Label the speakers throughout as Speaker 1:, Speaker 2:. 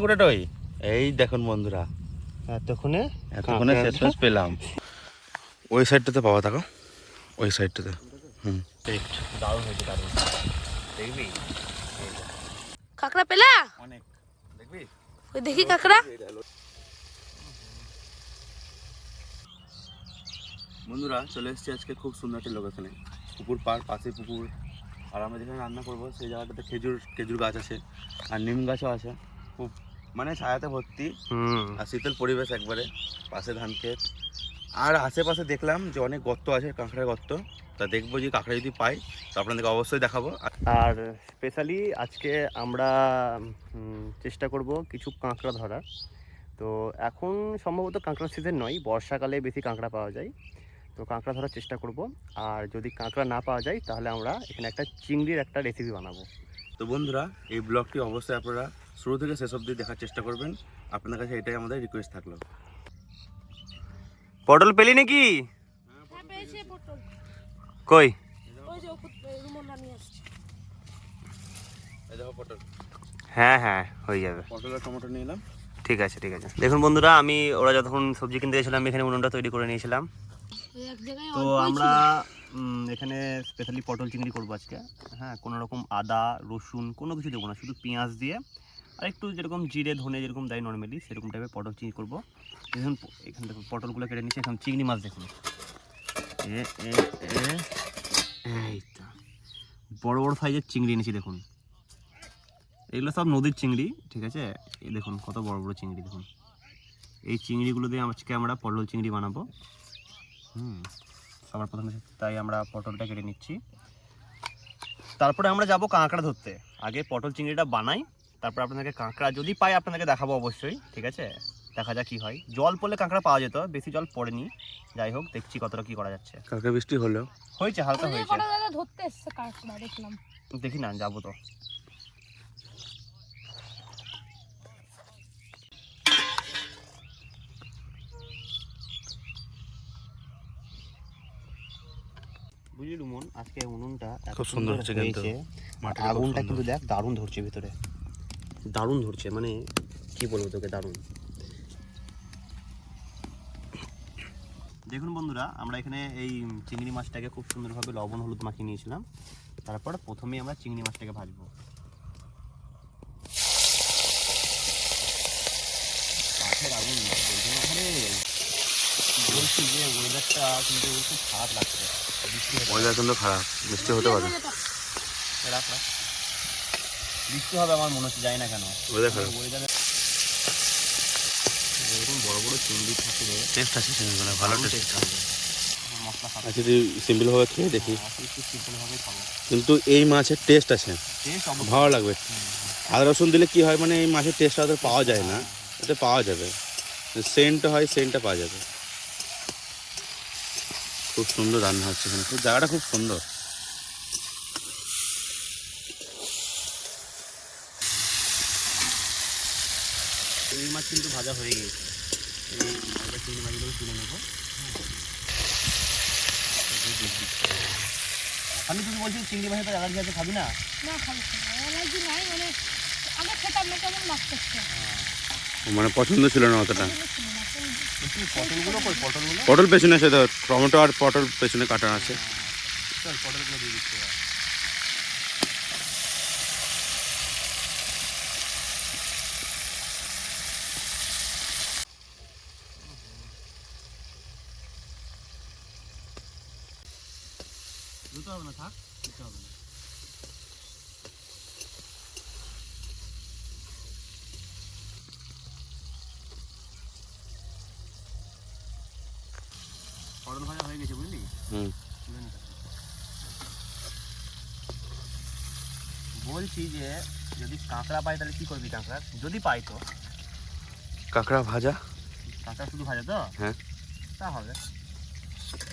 Speaker 1: গোটাটাই এই দেখুন বন্ধুরা।
Speaker 2: এতক্ষণে
Speaker 1: এতক্ষণে শেষ পেলাম। ওই সাইডটাতে পাওয়া থাকো ওই সাইডটাতে। হুম।
Speaker 2: দারুণ হয়েছে দারুণ। দেখবি?
Speaker 3: কাঁকড়া পেলা?
Speaker 1: অনেক। দেখবি?
Speaker 3: ওই দেখি কাঁকড়া।
Speaker 1: বন্ধুরা চলে এসেছি আজকে খুব সুন্দর একটা লোকেশনে পুকুর পার পাশে পুকুর। আর আমরা যেখানে রান্না করব সেই জায়গাটাতে খেজুর খেজুর গাছ আছে। আর নিম গাছও আছে। খুব মানে ছায়াতে ভর্তি। আর শীতল পরিবেশ একবারে পাশে ধান ক্ষেত। আর আশেপাশে দেখলাম যে অনেক গর্ত আছে কাঁকড়ার গর্ত। তা দেখব যে কাঁকড়া যদি পাই তো আপনাদেরকে অবশ্যই দেখাবো। আর
Speaker 2: স্পেশালি আজকে আমরা চেষ্টা করব কিছু কাঁকড়া ধরার। তো এখন সম্ভবত কাঁকড়ার সিজন নয় বর্ষাকালে বেশি কাঁকড়া পাওয়া যায়। তো কাঁকড়া ধরার চেষ্টা করব। আর যদি কাঁকড়া না পাওয়া যায় তাহলে আমরা এখানে একটা চিংড়ির একটা রেসিপি বানাবো।
Speaker 1: তো বন্ধুরা এই ব্লগটি অবশ্যই আপনারা শুরু থেকে শেষ অবধি দেখার চেষ্টা করবেন। আপনার কাছে এটাই আমাদের রিকোয়েস্ট থাকল।
Speaker 2: পটল পেলি নাকি?
Speaker 3: হ্যাঁ পেয়েছে। পটল।
Speaker 2: কই?
Speaker 3: ওই যে রুমনা নিয়ে আসছে।
Speaker 1: এই দেখো পটল।
Speaker 2: হ্যাঁ হ্যাঁ হয়ে যাবে।
Speaker 1: পটল আর টমেটো নিয়ে এলাম।
Speaker 2: ঠিক আছে ঠিক আছে। দেখুন বন্ধুরা আমি ওরা যতক্ষণ সবজি কিনতে গেছিলাম আমি এখানে উনুনটা তৈরি করে নিয়েছিলাম। তো আমরা এখানে স্পেশালি পটল চিংড়ি করব আজকে। হ্যাঁ কোনো রকম আদা রসুন কোনো কিছু দেবো না শুধু পেঁয়াজ দিয়ে আর একটু যেরকম জিরে, ধনে যেরকম দেয় নর্মালি সেরকম টাইপের পটল চিংড়ি করব। দেখুন, এখান থেকে পটলগুলো কেটে নিচ্ছে, এখন চিংড়ি মাছ দেখুন। এ বড় বড় সাইজের চিংড়ি এনেছি, দেখুন। এগুলো সব নদীর চিংড়ি, ঠিক আছে? এই দেখুন, কত বড় বড় চিংড়ি, দেখুন। এই চিংড়িগুলো দিয়ে আজকে আমরা পটল চিংড়ি বানাবো। হুম, সবার প্রথমে তাই আমরা পটলটা কেটে নিচ্ছি। তারপরে আমরা যাব কাঁকড়া ধরতে। আগে পটল চিংড়িটা বানাই তারপর আপনাদেরকে কাঁকড়া যদি পাই আপনাদেরকে দেখাবো অবশ্যই ঠিক আছে? দেখা যাক কি হয়। জল পড়লে কাঁকড়া পাওয়া যেত বেশি জল পড়েনি। যাই হোক দেখছি কতটা কি করা যাচ্ছে।
Speaker 1: কালকে বৃষ্টি হলো।
Speaker 2: হয়েছে হালকা হয়েছে।
Speaker 3: ধরতে এসছে কাঁকড়া দেখলাম।
Speaker 2: দেখি না যাব তো। বুঝলি রুমন আজকে উনুনটা এত
Speaker 1: খুব সুন্দর হচ্ছে কিন্তু।
Speaker 2: আগুনটা। কিন্তু দেখ দারুণ ধরছে ভিতরে। দারুণ ধরছে মানে কি বলব তোকে দারুণ। দেখুন বন্ধুরা আমরা এখানে এই চিংড়ি মাছটাকে খুব সুন্দরভাবে লবণ হলুদ মাখিয়ে নিয়েছিলাম। তারপর প্রথমেই আমরা চিংড়ি মাছটাকে ভাজবো। কাঠের আগুন বলছি যে ওয়েদারটা কিন্তু খুব খারাপ লাগছে।
Speaker 1: ওয়েদার কিন্তু খারাপ বৃষ্টি হতে পারে।
Speaker 2: রাখ, রাখ। বৃষ্টি হবে আমার মনে হচ্ছে যাই না কেন।
Speaker 1: ওয়েদার খারাপ।
Speaker 2: ওয়েদারে এরকম বড় বড় চিংড়ি থাকলে
Speaker 1: টেস্ট আছে চিংড়িগুলো ভালো টেস্ট
Speaker 2: taste হবে। মশলা খাবে।
Speaker 1: আচ্ছা সিম্পলভাবে খেয়ে দেখি।
Speaker 2: খাব।
Speaker 1: কিন্তু এই মাছের টেস্ট আছে। ভালো লাগবে। আদা রসুন দিলে কি হয় মানে এই মাছের পাওয়া যায় না। এটা পাওয়া যাবে। সেন্টটা হয় সেন্টটা পাওয়া যাবে। খুব সুন্দর রান্না হচ্ছে এখানে। জায়গাটা খুব সুন্দর।
Speaker 2: এই মাছ কিন্তু ভাজা হয়ে গিয়েছে। এই ভাজা চিংড়ি মাছগুলো তুলে নেব। আমি তুমি বলছি চিংড়ি মাছের অ্যালার্জি আছে খাবি না?
Speaker 3: না খাব অ্যালার্জি নাই মানে আমরা খেতাম না কেমন লাগতেছে
Speaker 1: মানে পছন্দ ছিল না অতটা।
Speaker 2: পটলগুলো পটলগুলো?
Speaker 1: পটল পেছনে আছে তো টমেটো আর পটল পেছনে কাটা আছে।
Speaker 2: চল পটলগুলো দিয়ে দিচ্ছি এবার। দুটো হবে না থাক দুটো হবে না পটল ভাজা হয়ে গেছে বুঝলি
Speaker 1: হুম
Speaker 2: তুলে নিতে হবে। বলছি যে যদি কাঁকড়া পাই তাহলে কি করবি কাঁকড়া? যদি পাই তো।
Speaker 1: কাঁকড়া ভাজা?
Speaker 2: কাঁকড়া শুধু ভাজা তো?
Speaker 1: হ্যাঁ।
Speaker 2: তা হবে।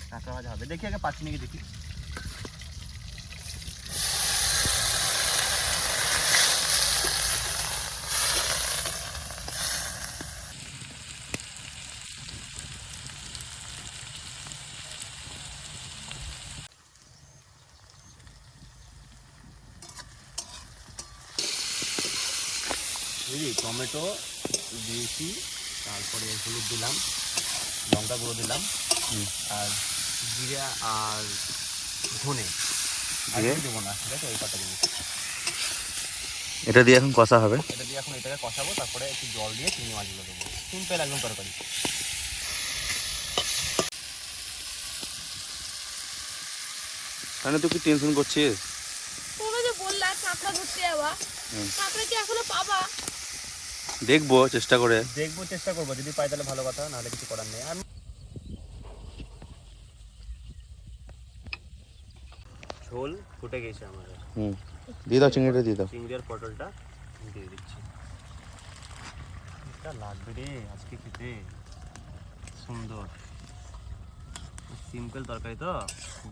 Speaker 2: কাঁকড়া ভাজা হবে। দেখি আগে পাচ্ছি নাকি দেখি। বুঝলি টমেটো দিয়েছি তারপরে হলুদ দিলাম লঙ্কা গুঁড়ো দিলাম আর জিরা আর ধনে। দেবো না ঠিক আছে? ওই কটা জিনিস।
Speaker 1: এটা দিয়ে এখন কষা হবে?
Speaker 2: এটা দিয়ে এখন এটাকে কষাবো তারপরে একটু জল দিয়ে চিনি মাছগুলো দেবো। সিম্পল একদম তরকারি।
Speaker 1: তাহলে তুই কি টেনশন করছিস?
Speaker 3: কাঁকড়া ধরতে। কাঁকড়া কি এখনও পাবা?
Speaker 1: দেখব চেষ্টা করে।
Speaker 2: দেখব চেষ্টা করব। যদি পাই তাহলে ভালো কথা নাহলে কিছু করার নেই। আর ঝোল ফুটে গেছে আমাদের
Speaker 1: হুম। দিয়ে দাও চিংড়িটা দিয়ে দাও।
Speaker 2: চিংড়ি আর পটলটা দিয়ে দিচ্ছি। এটা লাগবে রে আজকে খেতে। সুন্দর। সিম্পল তরকারি তো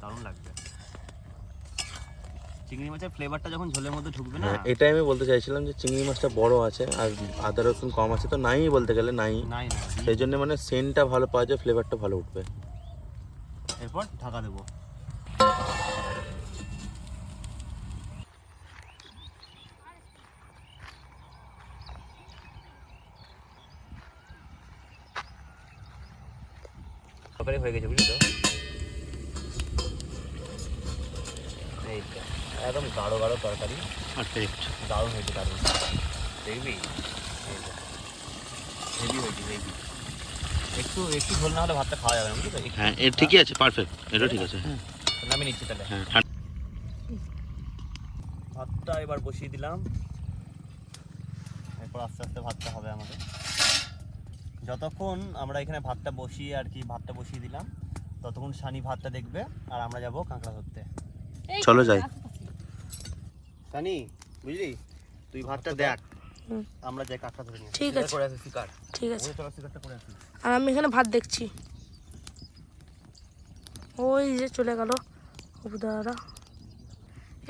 Speaker 2: দারুণ লাগবে। চিংড়ি মাছের ফ্লেভারটা যখন ঝোলের মধ্যে ঢুকবে না?
Speaker 1: হ্যাঁ এটাই আমি বলতে চাইছিলাম যে চিংড়ি মাছটা বড় আছে আর আদা রসুন কম আছে তো নাই বলতে গেলে নাই।
Speaker 2: নাই
Speaker 1: সেই জন্য মানে সেন্টটা ভালো পাওয়া যায় ফ্লেভারটা ভালো উঠবে।
Speaker 2: এরপর ঢাকা দেবো। হয়ে গেছে বুঝলি তো এই তো, একদম গাঢ় গাঢ় তরকারি।
Speaker 1: আর
Speaker 2: দারুণ হয়েছে দারুণ। দেখবি হেভি হয়েছে হেভি। একটু একটু ঝোল না হলে ভাতটা খাওয়া যাবে না বুঝলি তো?
Speaker 1: হ্যাঁ এ ঠিকই আছে পারফেক্ট এটা ঠিক আছে হ্যাঁ।
Speaker 2: নামিয়ে নিচ্ছি তাহলে।
Speaker 1: হ্যাঁ
Speaker 2: ভাতটা এবার বসিয়ে দিলাম। এরপর আস্তে আস্তে ভাতটা হবে আমাদের। যতক্ষণ আমরা এখানে ভাতটা বসিয়ে আর কি ভাতটা বসিয়ে দিলাম ততক্ষণ সানি ভাতটা দেখবে আর আমরা যাব কাঁকড়া ধরতে।
Speaker 1: চলো যাই।
Speaker 2: সানি বুঝলি? তুই ভাতটা দেখ। আমরা যাই কাঁকড়া ধরে নিয়ে
Speaker 3: ঠিক আছে।
Speaker 2: করে আসি শিকার।
Speaker 3: ঠিক আছে।
Speaker 2: ওই শিকারটা করে আসি।
Speaker 3: আর আমি এখানে ভাত দেখছি। ওই যে চলে গেল দাদারা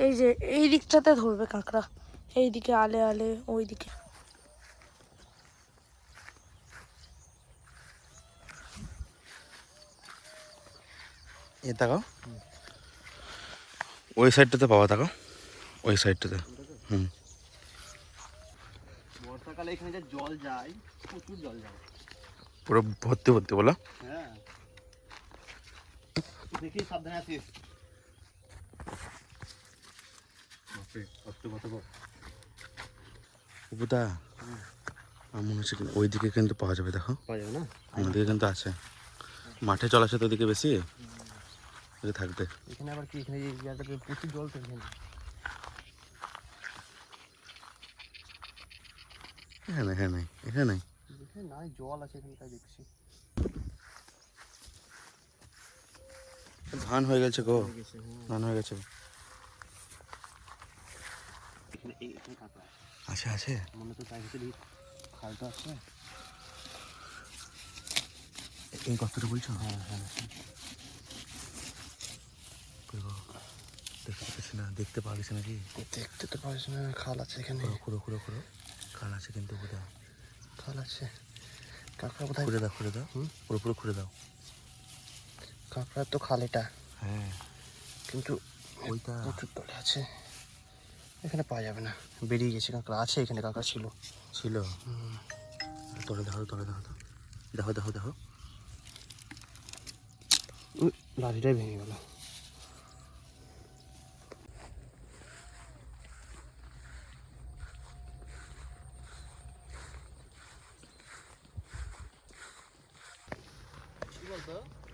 Speaker 3: এই যে এই দিকটাতে ধরবে কাঁকড়া। এই দিকে আলে আলে ওই দিকে।
Speaker 1: এ তাকাও। ওই সাইডটাতে পাওয়া তাকাও। ওই সাইডটাতে। হুম।
Speaker 2: বর্ষাকালে এখানে যে জল যায় প্রচুর জল যায়।
Speaker 1: পুরো ভর্তি ভর্তি বলো।
Speaker 2: হ্যাঁ। দেখি সাবধানে আসিস
Speaker 1: বুদা আমার মনে হচ্ছে কি- ওইদিকে কিন্তু পাওয়া যাবে দেখো।
Speaker 2: পাওয়া যাবে না?
Speaker 1: আমাদের কিন্তু আছে। মাঠে চল আসে তো ওদিকে বেশি? ওদিকে থাকবে।
Speaker 2: এখানে আবার কি এখানে প্রচুর জল তো এখানে
Speaker 1: এখানে এখানে এখানে।
Speaker 2: নাই জল আছে এখানে তাই দেখছি।
Speaker 1: ধান হয়ে গেছে গো।
Speaker 2: হয়ে হ্যাঁ।
Speaker 1: ধান হয়ে গেছে
Speaker 2: আছে।
Speaker 1: আছে
Speaker 2: মনে তো তাই খালটা আছে।
Speaker 1: এই কথাটা বলছো?
Speaker 2: হ্যাঁ হ্যাঁ
Speaker 1: দেখতে পাচ্ছি না দেখতে গেছে নাকি?
Speaker 2: দেখতে তো পারিস না খাল আছে এখানে।
Speaker 1: খুঁড়ো খুঁড়ো খুঁড়ো। খাল আছে কিন্তু বুদা
Speaker 2: খাল আছে। কাঁকড়া কোথায়?
Speaker 1: খুঁড়ে দাও খুঁড়ে দাও।
Speaker 2: হুম?
Speaker 1: পুরো পুরো খুঁড়ে দাও।
Speaker 2: কাঁকড়ার তো খাল এটা।
Speaker 1: হ্যাঁ।
Speaker 2: কিন্তু
Speaker 1: ওইটা
Speaker 2: প্রচুর তলে আছে। এখানে পাওয়া যাবে না। বেরিয়ে গেছে কাঁকড়া। আছে এখানে কাঁকড়া ছিল।
Speaker 1: ছিল? তোলে দেখো তোলে দেখো তো দেখো দেখো দেখো।
Speaker 2: লাঠিটাই ভেঙে গেল।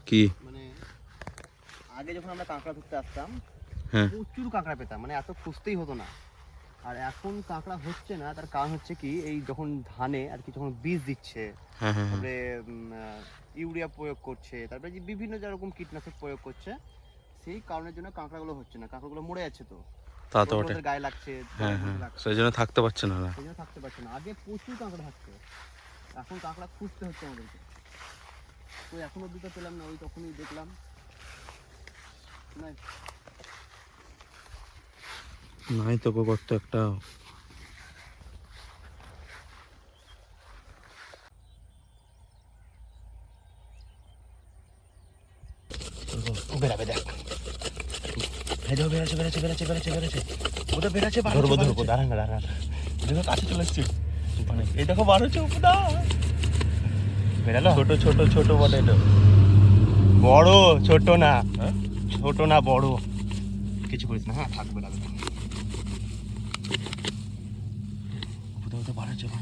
Speaker 2: কি? মানে আগে যখন আমরা কাঁকড়া ধরতে আসতাম
Speaker 1: হ্যাঁ।
Speaker 2: প্রচুর কাঁকড়া পেতাম মানে এত খুঁজতেই হতো না। আর এখন কাঁকড়া হচ্ছে না তার কারণ হচ্ছে কি এই যখন ধানে আর কি যখন বীজ দিচ্ছে
Speaker 1: হ্যাঁ হ্যাঁ
Speaker 2: তারপরে ইউরিয়া প্রয়োগ করছে তারপরে যে বিভিন্ন যেরকম কীটনাশক প্রয়োগ করছে সেই কারণের জন্য কাঁকড়াগুলো হচ্ছে না কাঁকড়াগুলো মরে যাচ্ছে তো।
Speaker 1: তা তো বটে।
Speaker 2: গায়ে লাগছে
Speaker 1: হ্যাঁ হ্যাঁ। সেই জন্য থাকতে পারছে না
Speaker 2: সেই জন্য থাকতে পারছে না। আগে প্রচুর কাঁকড়া থাকতো। এখন কাঁকড়া খুঁজতে হচ্ছে আমাদেরকে। তো এখন অব্দি তো পেলাম না ওই তখনই দেখলাম।
Speaker 1: নাই তো গর্ত একটা।
Speaker 2: দেখ
Speaker 1: বেরোচ্ছে বেরোচ্ছে বেরোচ্ছে ওটা বেরোচ্ছে
Speaker 2: ধরবো ধরবো দাঁড়ান না দাঁড়ান। দেখো কাছে চলে এসছি।
Speaker 1: এই দেখো উপদা।
Speaker 2: বেরালো
Speaker 1: ছোট ছোট ছোট পটেটো
Speaker 2: বড় ছোট না।
Speaker 1: হ্যাঁ?
Speaker 2: ছোট না বড়। কিছু করিস না হ্যাঁ থাকবে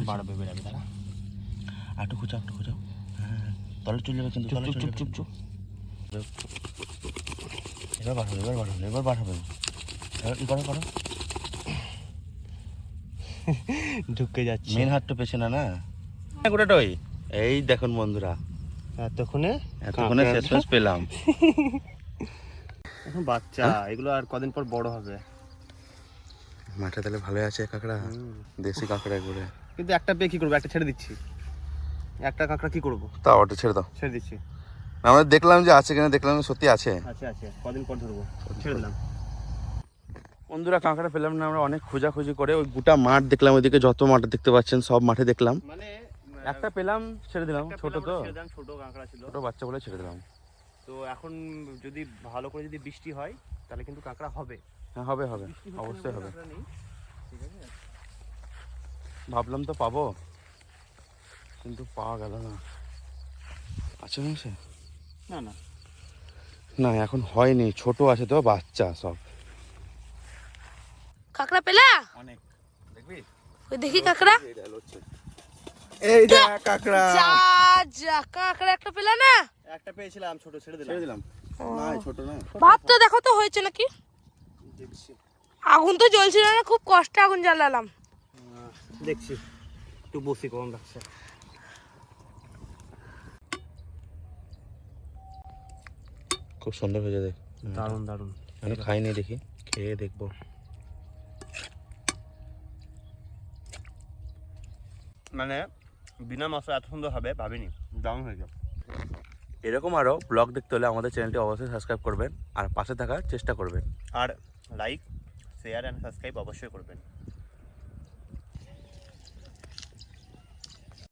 Speaker 2: বাড়বে বেড়াবে তারা
Speaker 1: খুঁচাও হ্যাঁ তলে চলে যাবে কিন্তু তলে
Speaker 2: চুপ, চুপ, চুপ,
Speaker 1: এবার এবার বার এবার করো করো?
Speaker 2: ঢুকে যাচ্ছে।
Speaker 1: মেন হাতটা পেছনে না। গোটাটাই এই দেখুন বন্ধুরা।
Speaker 2: এতক্ষণে
Speaker 1: এতক্ষণে শেষ পেলাম।
Speaker 2: এখন বাচ্চা এগুলো আর কদিন পর বড় হবে।
Speaker 1: মাঠে তাহলে ভালো আছে কাঁকড়া? দেশি কাঁকড়া করে।
Speaker 2: কিন্তু একটা পেয়ে কি করব? একটা ছেড়ে দিচ্ছি। একটা কাঁকড়া কি করব?
Speaker 1: তাও ওটা ছেড়ে দাও।
Speaker 2: ছেড়ে দিচ্ছি।
Speaker 1: আমরা দেখলাম যে আছে কিনা দেখলাম সত্যি আছে।
Speaker 2: আছে আছে। কদিন পর ধরবো? ছেড়ে দিলাম।
Speaker 1: বন্ধুরা কাঁকড়া পেলাম না আমরা অনেক খোঁজাখুঁজি করে ওই গোটা মাঠ দেখলাম। ওইদিকে যত মাঠ দেখতে পাচ্ছেন সব মাঠে দেখলাম।
Speaker 2: মানে
Speaker 1: একটা পেলাম ছেড়ে দিলাম ছোট তো।
Speaker 2: ছোট কাঁকড়া ছিল।
Speaker 1: ছোট বাচ্চা বলে ছেড়ে দিলাম।
Speaker 2: তো এখন যদি ভালো করে যদি বৃষ্টি হয় তাহলে কিন্তু কাঁকড়া হবে।
Speaker 1: হ্যাঁ হবে হবে। অবশ্যই হবে।
Speaker 2: ঠিক আছে?
Speaker 1: ভাবলাম তো পাবো। কিন্তু পাওয়া গেল না। আছে মাসে
Speaker 2: না না।
Speaker 1: না এখন হয়নি। ছোট আছে তো বাচ্চা সব।
Speaker 3: কাঁকড়া পেলা?
Speaker 1: অনেক। দেখবি?
Speaker 3: ওই দেখি কাঁকড়া।
Speaker 1: এই দেখ কাঁকড়া।
Speaker 3: যা কাঁকড়া একটা পেলা না?
Speaker 2: একটা পেয়েছিলাম ছোট ছেড়ে
Speaker 1: ছেড়ে দিলাম। না ছোট না
Speaker 3: ভাতটা দেখো তো হয়েছে নাকি?
Speaker 2: দেখছি।
Speaker 3: আগুন তো জ্বলছিল না খুব কষ্টে আগুন জ্বালালাম।
Speaker 2: দেখছি। একটু বসি কম রাখছে
Speaker 1: খুব সুন্দর হয়েছে দেখ।
Speaker 2: দারুণ দারুণ।
Speaker 1: আমি খাইনি দেখি। খেয়ে দেখব।
Speaker 2: মানে বিনা মশলা এত সুন্দর হবে ভাবিনি। দারুণ হয়ে যাবে।
Speaker 1: এরকম আরও ব্লগ দেখতে হলে আমাদের চ্যানেলটি অবশ্যই সাবস্ক্রাইব করবেন আর পাশে থাকার চেষ্টা করবেন।
Speaker 2: আর লাইক শেয়ার অ্যান্ড সাবস্ক্রাইব অবশ্যই করবেন।